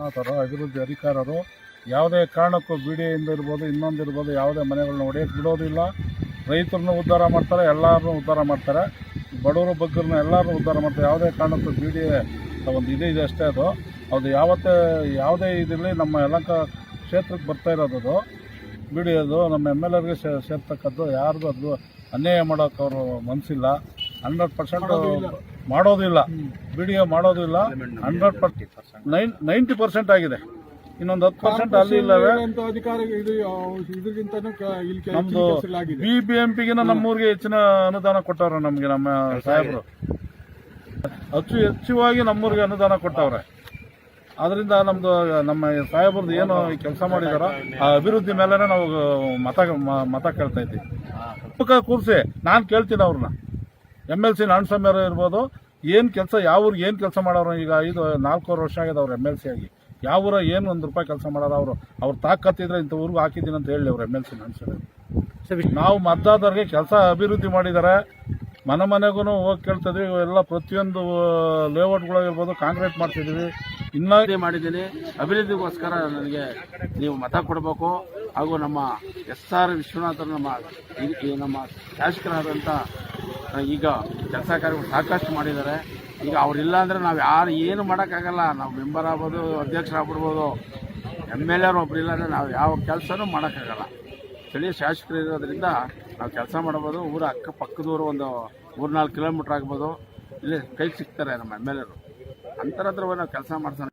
ಮಾತಾಡೋ ಅಭಿವೃದ್ಧಿ ಅಧಿಕಾರರು, ಯಾವುದೇ ಕಾರಣಕ್ಕೂ ಬಿ ಡಿ ಇಂದ ಇರ್ಬೋದು, ಇನ್ನೊಂದು ಇರ್ಬೋದು, ಯಾವುದೇ ಮನೆಗಳನ್ನ ಹೊಡೆಯಕ್ಕೆ ಬಿಡೋದಿಲ್ಲ ರೈತರನ್ನು ಉದ್ಧಾರ ಮಾಡ್ತಾರೆ, ಎಲ್ಲರನ್ನೂ ಉದ್ಧಾರ ಮಾಡ್ತಾರೆ. ಬಡವರು ಬಗ್ಗರನ್ನ ಎಲ್ಲರನ್ನೂ ಉದ್ಧಾರ ಮಾಡ್ತಾರೆ. ಯಾವುದೇ ಕಾರಣಕ್ಕೂ ಬಿ ಡಿ ಒಂದು ಇದು ಇದೆ ಅಷ್ಟೇ ಅದು. ಅದು ಯಾವತ್ತೇ, ಯಾವುದೇ ಇದಿರಲಿ ನಮ್ಮ ಯಲಂಕ ಕ್ಷೇತ್ರಕ್ಕೆ ಬರ್ತಾ ಇರೋದು ಅದು. ಬಿ ಡಿ ಅದು ನಮ್ಮ ಎಂ ಎಲ್ ಎರ್ಗೆ ಸೇರ್ತಕ್ಕದ್ದು ಯಾರಿಗೂ ಅದು ಅನ್ಯಾಯ ಮಾಡೋಕ್ಕವರು ಮನಸ್ಸಿಲ್ಲ ಹಂಡ್ರೆಡ್ ಪರ್ಸೆಂಟ್ ಮಾಡೋದಿಲ್ಲ. ಬಿ ಡಿ ಎ ಮಾಡೋದಿಲ್ಲ hundred percent nine ninety percent ಆಗಿದೆ. ಇನ್ನೊಂದು ಹತ್ತು ಪರ್ಸೆಂಟ್ ಅಲ್ಲಿ ಇಲ್ಲವೇ. ಅಂತ ಅಧಿಕಾರ ಇದು ಇದಕ್ಕಿಂತನೂ ಕ- ಇಲ್ಲಿ ಕೆ- ನಮ್ದು. ಬಿ ಬಿ ಎಂ ಪಿಗಿನ ನಮ್ಮೂರಿಗೆ ಹೆಚ್ಚಿನ ಅನುದಾನ ಕೊಟ್ಟವ್ರೆ ನಮಗೆ ನಮ್ಮ ಸಾಹೇಬರು. ಅಚ್ಚು ಹೆಚ್ಚುವಾಗಿ ನಮ್ಮೂರಿಗೆ ಅನುದಾನ ಕೊಟ್ಟವ್ರೆ. ಅದರಿಂದ ನಮ್ದು ನಮ್ಮ ಸಾಹೇಬ್ರದ್ದು ಏನು ಕೆಲಸ ಮಾಡಿದಾರೋ ಆ ಅಭಿವೃದ್ಧಿ ಮೇಲೆ ನಾವು ಮತ ಮ- ಮತ ಕೇಳ್ತಾ ಇದ್ದೀವಿ. ಕೂರಿಸಿ ನಾನು ಕೇಳ್ತೀನಿ ಅವ್ರನ್ನ. ಎಂ ಎಲ್ ಸಿ ನಾಣಸ್ವಾಮಿಯವರು ಇರ್ಬೋದು ಏನು ಕೆಲಸ ಯಾವ ಊರಿಗೆ ಏನು ಕೆಲಸ ಮಾಡೋರು ಈಗ ಐದು ನಾಲ್ಕೂವರೆ ವರ್ಷ ಆಗಿದೆ ಅವ್ರು ಎಂ ಎಲ್ ಸಿ ಆಗಿ. ಯಾವ ಊರ ಏನು ಒಂದು ರೂಪಾಯಿ ಕೆಲಸ ಮಾಡೋರು ಅವರು ಅವ್ರು ತಾಕತ್ತಿದ್ರೆ ಇಂಥ ಊರಿಗೂ ಹಾಕಿದ್ದೀನಿ ಅಂತ ಹೇಳಿ ಅವ್ರು ಎಂ ಎಲ್ ಸಿ ನಾಣಸ್ವಾಮಿ ನಾವು ಮತದಾರರಿಗೆ ಕೆಲಸ ಅಭಿವೃದ್ಧಿ ಮಾಡಿದ್ದಾರೆ. ಮನೆ ಮನೆಗೂ ಹೋಗಿ ಕೇಳ್ತಿದ್ವಿ ಎಲ್ಲ ಪ್ರತಿಯೊಂದು ಲೇಔಟ್ಗಳಾಗಿರ್ಬೋದು ಕಾಂಕ್ರೀಟ್ ಮಾಡ್ತಿದ್ವಿ. ಇನ್ನೂ ಮಾಡಿದ್ದೀನಿ. ಅಭಿವೃದ್ಧಿಗೋಸ್ಕರ ನನಗೆ ನೀವು ಮತ ಕೊಡಬೇಕು. ಹಾಗೂ ನಮ್ಮ ಎಸ್ ಆರ್ ವಿಶ್ವನಾಥರು ನಮ್ಮ ನಮ್ಮ ಶಾಸಕರಾದಂಥ ಈಗ ಕೆಲಸ ಕಾರ್ಯಗಳು ಸಾಕಷ್ಟು ಮಾಡಿದ್ದಾರೆ. ಈಗ ಅವರಿಲ್ಲ ಅಂದರೆ ನಾವು ಯಾರು ಏನು ಮಾಡೋಕ್ಕಾಗಲ್ಲ. ನಾವು ಮೆಂಬರ್ ಆಗ್ಬೋದು ಅಧ್ಯಕ್ಷರಾಗ್ಬಿಡ್ಬೋದು ಎಂ ಎಲ್ ಎರ್ ಒಬ್ರು ಇಲ್ಲಾಂದರೆ ನಾವು ಯಾವ ಕೆಲಸನೂ ಮಾಡೋಕ್ಕಾಗಲ್ಲ. ಸ್ಥಳೀಯ ಶಾಸಕರು ಇರೋದ್ರಿಂದ ನಾವು ಕೆಲಸ ಮಾಡ್ಬೋದು. ಊರ ಅಕ್ಕಪಕ್ಕದೂರು ಒಂದು ಮೂರ್ನಾಲ್ಕು ಕಿಲೋಮೀಟ್ರ್ ಆಗ್ಬೋದು. ಇಲ್ಲಿ ಕೈ ಸಿಗ್ತಾರೆ ನಮ್ಮ ಎಂ ಎಲ್ ಎರು ಅಂತರ ನಾವು ಕೆಲಸ ಮಾಡ್ಸೋಣ.